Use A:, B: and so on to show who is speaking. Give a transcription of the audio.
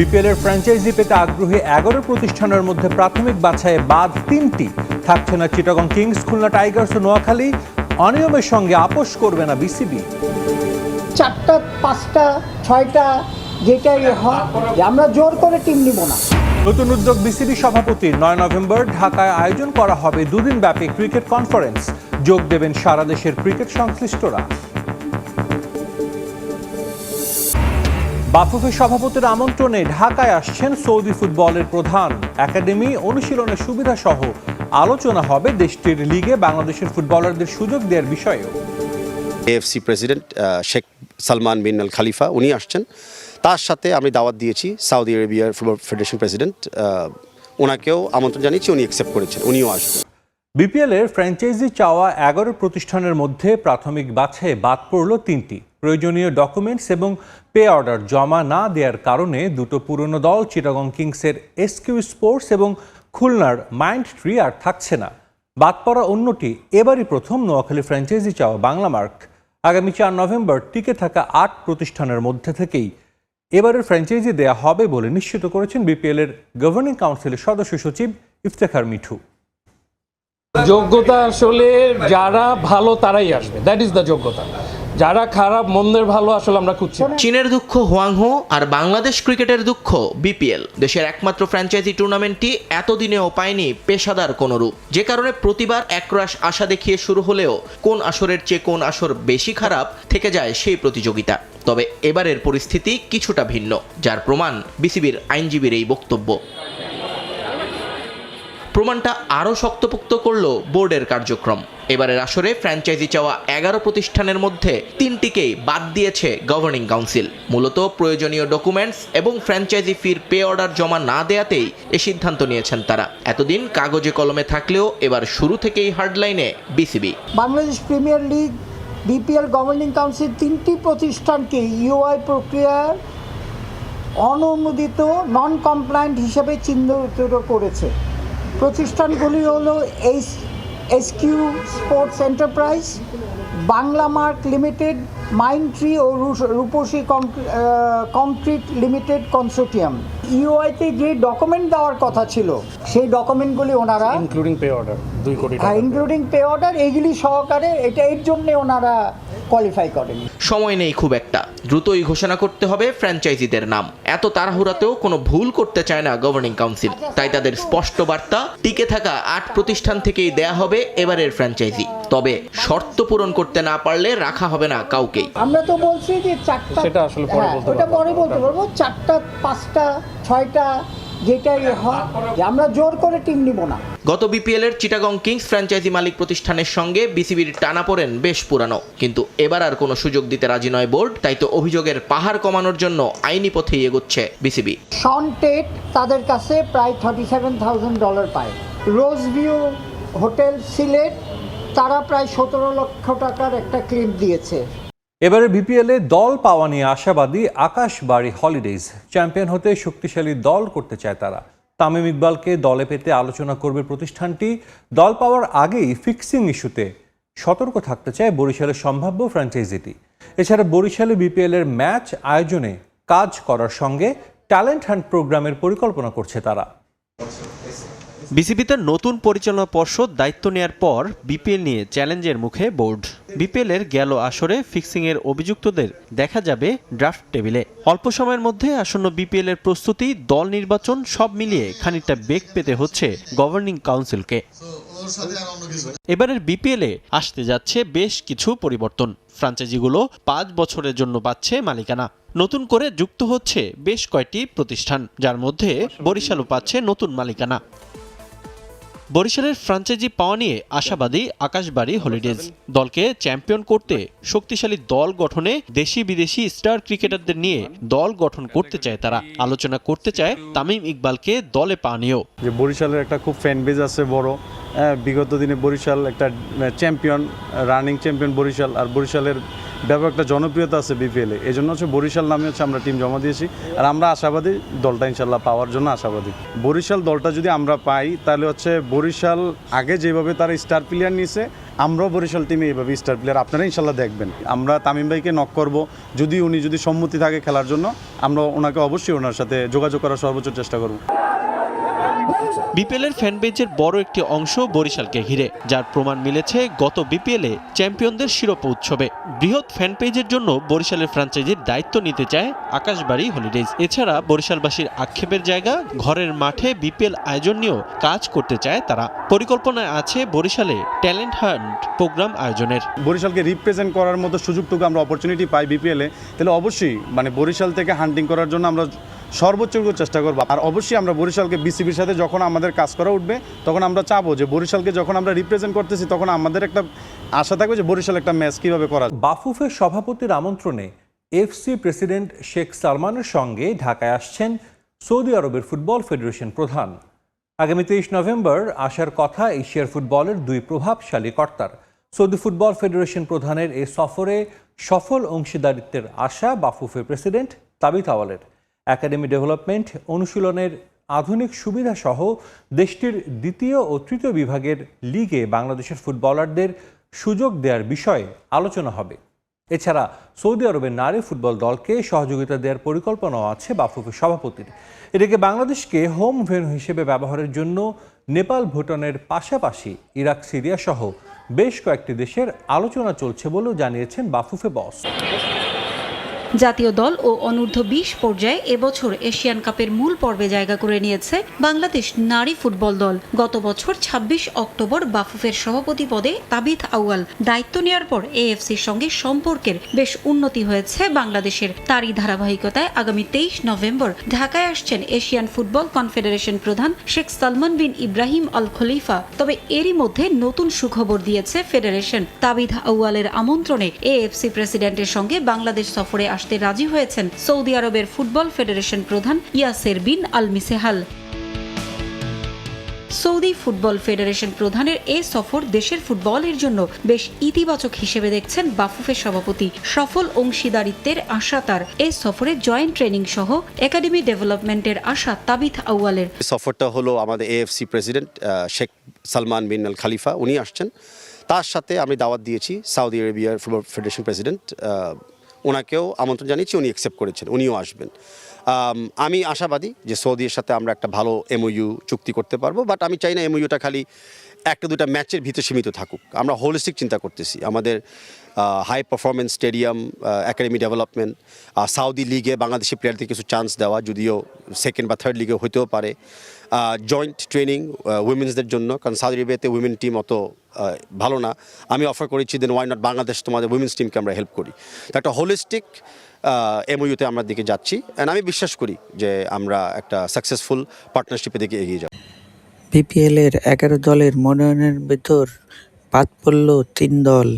A: BPL এর franchise পেতে আগ্রহী এগারো প্রতিষ্ঠানের মধ্যে প্রাথমিক বাছাইয়ে বাদ তিনটি। থাকছে না চিটাগং কিংস খুলনা টাইগার্স ও নোয়াখালী। অনিয়মের সঙ্গে আপোষ করবে না বিসিবি।
B: চারটা পাঁচটা ছয়টা যেটাই হয় আমরা জোর করে টিম নিব না।
A: নতুন উদ্যোগ বিসিবি সভাপতি। নয় নভেম্বর ঢাকায় আয়োজন করা হবে দুদিন ব্যাপী ক্রিকেট কনফারেন্স। যোগ দেবেন সারা দেশের ক্রিকেট সংশ্লিষ্টরা। বাফুফে সভাপতির আমন্ত্রণে ঢাকায় আসছেন সৌদি ফুটবলের প্রধান। একাডেমি অনুশীলনের সুবিধা সহ আলোচনা হবে দেশটির লিগে বাংলাদেশের ফুটবলারদের সুযোগ দেওয়ার বিষয়েও।
C: AFC president Sheikh Salman bin Al Khalifa, উনি আসছেন। তার সাথে আমি দাওয়াত দিয়েছি সৌদি আরবিয়ার ফুটবল ফেডারেশন প্রেসিডেন্ট ওনাকেও আমন্ত্রণ জানিয়েছি, উনি অ্যাকসেপ্ট করেছেন, উনিও আসবেন।
A: বিপিএল এর ফ্র্যাঞ্চাইজি চাওয়া এগারো প্রতিষ্ঠানের মধ্যে প্রাথমিক বাছাইয়ে বাদ পড়ল তিনটি। প্রয়োজনীয় ডকুমেন্টস এবং পে অর্ডার জমা না দেওয়ার কারণে দুটো পুরনো দল চিটাগং কিংসের এসকিউ স্পোর্টস এবং খুলনার মাইন্ড ট্রি আর থাকছে না। বাদ পড়া অন্যটি, এবারই প্রথম নোয়াখালী ফ্র্যাঞ্চাইজি চাওয়া বাংলা মার্ক। আগামী চার নভেম্বর টিকে থাকা আট প্রতিষ্ঠানের মধ্যে থেকেই এবারের ফ্র্যাঞ্চাইজি দেয়া হবে বলে নিশ্চিত করেছেন বিপিএল এর গভর্নিং কাউন্সিলের সদস্য সচিব ইফতেখার মিঠু।
D: যোগ্যতা আসলে যারা ভালো তারাই আসবে। দ্যাট ইজ দ্য যোগ্যতা। যারা খারাপ মন্দের ভালো আসলে আমরা খুঁজছি
E: চীনের দুঃখ হোয়াংহো আর বাংলাদেশ ক্রিকেটের দুঃখ বিপিএল। দেশের একমাত্র ফ্র্যাঞ্চাইজি টুর্নামেন্টটি এতদিনেও পায়নি পেশাদার কোনো রূপ। যে কারণে প্রতিবার একরাশ আশা দেখিয়ে শুরু হলেও কোন আসরের চেয়ে কোন আসর বেশি খারাপ থেকে যায় সেই প্রতিযোগিতা। তবে এবারের পরিস্থিতি কিছুটা ভিন্ন যার প্রমাণ বিসিবির আইনজীবীর এই বক্তব্য। প্রমাণটা আরও শক্তপোক্ত করল বোর্ডের কার্যক্রম। এবারের আসরে ফ্র্যাঞ্চাইজি চাওয়া এগারো প্রতিষ্ঠানের মধ্যে তিনটিকেই বাদ দিয়েছে গভর্নিং কাউন্সিল। মূলত প্রয়োজনীয় ডকুমেন্টস এবং ফ্র্যাঞ্চাইজি ফির পে অর্ডার জমা না দেয়াতেই এ সিদ্ধান্ত নিয়েছেন তারা। এতদিন কাগজে কলমে থাকলেও এবার শুরু থেকেই হার্ডলাইনে BCB.
B: Bangladesh premier league, BPL, governing council তিনটি প্রতিষ্ঠানকে ইউআই প্রক্রিয়ার অনুমোদিত নন কমপ্লায়েন্ট হিসেবে চিহ্নিত করেছে। প্রতিষ্ঠানগুলি হলো H SQ sports enterprise Bangla mark limited mind tree ও রূপসী কংক্রিট লিমিটেড কনসোর্টিয়াম। ইউআইতে যে ডকুমেন্ট দেওয়ার কথা ছিল সেই ডকুমেন্টগুলি ওনারা
D: ইনক্লুডিং পে অর্ডার দুই কোটি
B: হ্যাঁ ইনক্লুডিং পে অর্ডার এইগুলি সহকারে এটা এর জন্যে ওনারা কোয়ালিফাই করেন।
E: সময় নেই খুব একটা। দ্রুতই ঘোষণা করতে হবে ফ্র্যাঞ্চাইজিদের নাম। এত তাড়াহুড়াতেও কোনো ভুল করতে চায় না গভর্নিং কাউন্সিল তাই তাদের স্পষ্ট বার্তা টিকে থাকা আট প্রতিষ্ঠান থেকেই দেয়া হবে এবারের ফ্র্যাঞ্চাইজি তবে শর্ত পূরণ করতে না পারলে রাখা হবে না কাউকেই।
B: আমরা তো বলছি যে চারটা
D: সেটা আসলে পরে
B: হ্যাঁ,
D: বলতে
B: বলতে পারব। চারটা পাঁচটা ছয়টা যেটাই হয় যে আমরা জোর করে টিম নিব না।
E: গত বিপিএল এর চিটাগং কিংস ফ্র্যাঞ্চাইজি মালিক প্রতিষ্ঠানের সঙ্গে বিসিবির টানা পড়েন বেশ পুরানো। কিন্তু এবার আর কোনো সুযোগ দিতে রাজি নয় বোর্ড তাই তো অভিযোগের পাহাড় কমানোর জন্য আইনি পথেই এগোচ্ছে বিসিবি
B: শন টেট তাদের কাছে প্রায় থার্টি সেভেন থাউজেন্ড ডলার পায়। রোজ ভিউ হোটেল সিলেট তারা প্রায় সতেরো লক্ষ টাকার একটা ক্লিপ দিয়েছে।
A: এবারে বিপিএল দল পাওয়া নিয়ে আশাবাদী আকাশ বাড়ি হলিডেজ চ্যাম্পিয়ন হতে শক্তিশালী দল করতে চায় তারা। তামিম ইকবালকে দলে পেতে আলোচনা করবে প্রতিষ্ঠানটি। দল পাওয়ার আগেই ফিক্সিং ইস্যুতে সতর্ক থাকতে চায় বরিশালের সম্ভাব্য ফ্র্যাঞ্চাইজিটি। এছাড়া বরিশালে বিপিএল এর ম্যাচ আয়োজনে কাজ করার সঙ্গে ট্যালেন্ট হান্ট প্রোগ্রামের পরিকল্পনা করছে তারা।
F: বিসিবিতে নতুন পরিচালনা পর্ষদ দায়িত্ব নেয়ার পর বিপিএল নিয়ে চ্যালেঞ্জের মুখে বোর্ড। বিপিএল এর গেল আসরে ফিক্সিং এর অভিযুক্তদের দেখা যাবে ড্রাফট টেবিলে। অল্প সময়ের মধ্যে আসন্ন বিপিএল এর প্রস্তুতি, দল নির্বাচন সব মিলিয়ে খানিকটা বেগ পেতে হচ্ছে গভর্নিং কাউন্সিলকে। এবারের বিপিএল আসতে যাচ্ছে বেশ কিছু পরিবর্তন। ফ্রাঞ্চাইজিগুলো পাঁচ বছরের জন্য পাচ্ছে মালিকানা। নতুন করে যুক্ত হচ্ছে বেশ কয়েকটি প্রতিষ্ঠান, যার মধ্যে বরিশালও পাচ্ছে নতুন মালিকানা। বরিশালের ফ্রাঞ্চাইজি পাওয়া নিয়ে আশাবাদী আকাশবাড়ি হলিডেজ। দলকে চ্যাম্পিয়ন করতে শক্তিশালী দল গঠনে দেশি বিদেশি স্টার ক্রিকেটারদের নিয়ে দল গঠন করতে চায় তারা। আলোচনা করতে চায় তামিম ইকবালকে দলে পাওয়া নিয়েও।
G: যে বরিশালের একটা খুব ফ্যান বেজ আছে বড়। হ্যাঁ, বিগত দিনে বরিশাল একটা চ্যাম্পিয়ন রানিং চ্যাম্পিয়ন বরিশাল। আর বরিশালের ব্যাপক একটা জনপ্রিয়তা আছে বিপিএলে এই জন্য হচ্ছে বরিশাল নামে হচ্ছে আমরা টিম জমা দিয়েছি। আর আমরা আশাবাদী দলটা ইনশাল্লাহ পাওয়ার জন্য আশাবাদী। বরিশাল দলটা যদি আমরা পাই, তাহলে হচ্ছে বরিশাল আগে যেভাবে তারা স্টার প্লেয়ার নিয়েছে আমরাও বরিশাল টিমে এইভাবে স্টার প্লেয়ার আপনারা ইনশাল্লাহ দেখবেন। আমরা তামিম ভাইকে নক করব। যদি উনি যদি সম্মতি থাকে খেলার জন্য, আমরা ওনাকে অবশ্যই ওনার সাথে যোগাযোগ করার সর্বোচ্চ চেষ্টা করব।
F: বিপিএলের ফ্যানবেজের বড় একটি অংশ বরিশালকে ঘিরে, যার প্রমাণ মিলেছে গত বিপিএলে চ্যাম্পিয়নদের শিরোপা উৎসবে। বৃহৎ ফ্যান পেজের জন্য বরিশালের ফ্রাঞ্চাইজির দায়িত্ব নিতে চায় আকাশবাড়ি হলিডেজ। এছাড়া বরিশালবাসীর আক্ষেপের জায়গা, ঘরের মাঠে বিপিএল আয়োজন নিয়েও কাজ করতে চায় তারা। পরিকল্পনায় আছে বরিশালে ট্যালেন্ট হান্ট প্রোগ্রাম আয়োজনের।
G: বরিশালকে রিপ্রেজেন্ট করার মতো সুযোগটুকু আমরা অপরচুনিটি পাই বিপিএলে, তাহলে অবশ্যই মানে বরিশাল থেকে হান্টিং করার জন্য আমরা সর্বোচ্চ চেষ্টা করব। আর অবশ্যই আমরা বরিশালকে বিসিবির সাথে যখন আমাদের কাজ করা উঠবে, তখন আমরা চাবো যে বরিশালকে যখন আমরা রিপ্রেজেন্ট করতেছি, তখন আমাদের একটা আশা থাকবে যে বরিশাল একটা ম্যাচ কীভাবে করা
A: বাফুফের সভাপতির আমন্ত্রণে এফসি প্রেসিডেন্ট শেখ সালমানের সঙ্গে ঢাকায় আসছেন সৌদি আরবের ফুটবল ফেডারেশন প্রধান। আগামী তেইশ নভেম্বর আসার কথা এশিয়ার ফুটবলের দুই প্রভাবশালী কর্তার। সৌদি ফুটবল ফেডারেশন প্রধানের এই সফরে সফল অংশীদারিত্বের আশা বাফুফের প্রেসিডেন্ট তাবিত আওয়ালের। একাডেমি ডেভেলপমেন্ট অনুশীলনের আধুনিক সুবিধা সহ দেশটির দ্বিতীয় ও তৃতীয় বিভাগের লিগে বাংলাদেশের ফুটবলারদের সুযোগ দেওয়ার বিষয়ে আলোচনা হবে। এছাড়া সৌদি আরবের নারী ফুটবল দলকে সহযোগিতা দেওয়ার পরিকল্পনাও আছে বাফুফের সভাপতির। এদিকে বাংলাদেশকে হোম ভেন্যু হিসেবে ব্যবহারের জন্য নেপাল ভুটানের পাশাপাশি ইরাক সিরিয়া সহ বেশ কয়েকটি দেশের আলোচনা চলছে বলেও জানিয়েছেন বাফুফে বস।
H: জাতীয় দল ও অনূর্ধ্ব বিশ পর্যায়ে এবছর এশিয়ান কাপের মূল পর্বে জায়গা করে নিয়েছে বাংলাদেশ নারী ফুটবল দল। গত বছর ২৬ অক্টোবর বাফুফের সভাপতি পদে তাবিথ আউয়াল দায়িত্ব নেওয়ার পর এএফসির সঙ্গে সম্পর্কের বেশ উন্নতি হয়েছে বাংলাদেশের। তারই ধারাবাহিকতায় আগামী তেইশ নভেম্বর ঢাকায় আসছেন এশিয়ান ফুটবল কনফেডারেশন প্রধান শেখ সালমান বিন ইব্রাহিম আল খলিফা। তবে এরই মধ্যে নতুন সুখবর দিয়েছে ফেডারেশন। তাবিথ আউয়ালের আমন্ত্রণে এএফসি প্রেসিডেন্টের সঙ্গে বাংলাদেশ সফরে আসতে রাজি হয়েছেন সৌদি আরবের ফুটবল ফেডারেশন প্রধান Yasser bin Al Misehal Saudi football federation প্রধানের এ সফর দেশের ফুটবলের জন্য বেশ ইতিবাচক হিসেবে দেখছেন বাফুফের সভাপতি। সফল অংশীদারিত্বের আশা তার। এ সফরে জয়েন্ট ট্রেনিং সহ একাডেমি ডেভেলপমেন্টের আশা তাবিথ আউয়ালের।
C: সফরটা হলো আমাদের AFC president Sheikh Salman bin Al Khalifa. উনি আসছেন। তার সাথে আমি দাওয়াত দিয়েছি সৌদি আরবিয়ার ফুটবল ফেডারেশন প্রেসিডেন্ট ওনাকেও আমন্ত্রণ জানিয়েছি, উনি অ্যাকসেপ্ট করেছেন, উনিও আসবেন। আমি আশাবাদী যে সৌদির সাথে আমরা একটা ভালো এমওইউ চুক্তি করতে পারব বাট আমি চাই না এমওইউটা খালি একটা দুটা ম্যাচের ভিতরে সীমিত থাকুক। আমরা হোলিস্টিক চিন্তা করতেছি। আমাদের high performance stadium academy development Saudi লিগে বাংলাদেশি প্লেয়ারদের কিছু চান্স দেওয়া, যদিও সেকেন্ড বা থার্ড লিগে হতেও পারে। জয়েন্ট ট্রেনিং উইমেন্সদের জন্য, কারণ সাউদি আরবিয়াতে উইমেন টিম অত ভালো না। আমি অফার করেছি দেন ওয়াই নট বাংলাদেশ তোমাদের উইমেন্স টিমকে আমরা হেল্প করি। তো একটা হোলিস্টিক এমওইউতে আমরা দিকে যাচ্ছি। অ্যান্ড আমি বিশ্বাস করি যে আমরা একটা সাকসেসফুল পার্টনারশিপের দিকে এগিয়ে যাব।
I: বিপিএলের এগারো দলের মনোনয়নের ভেতর বাদ পড়ল তিন দল।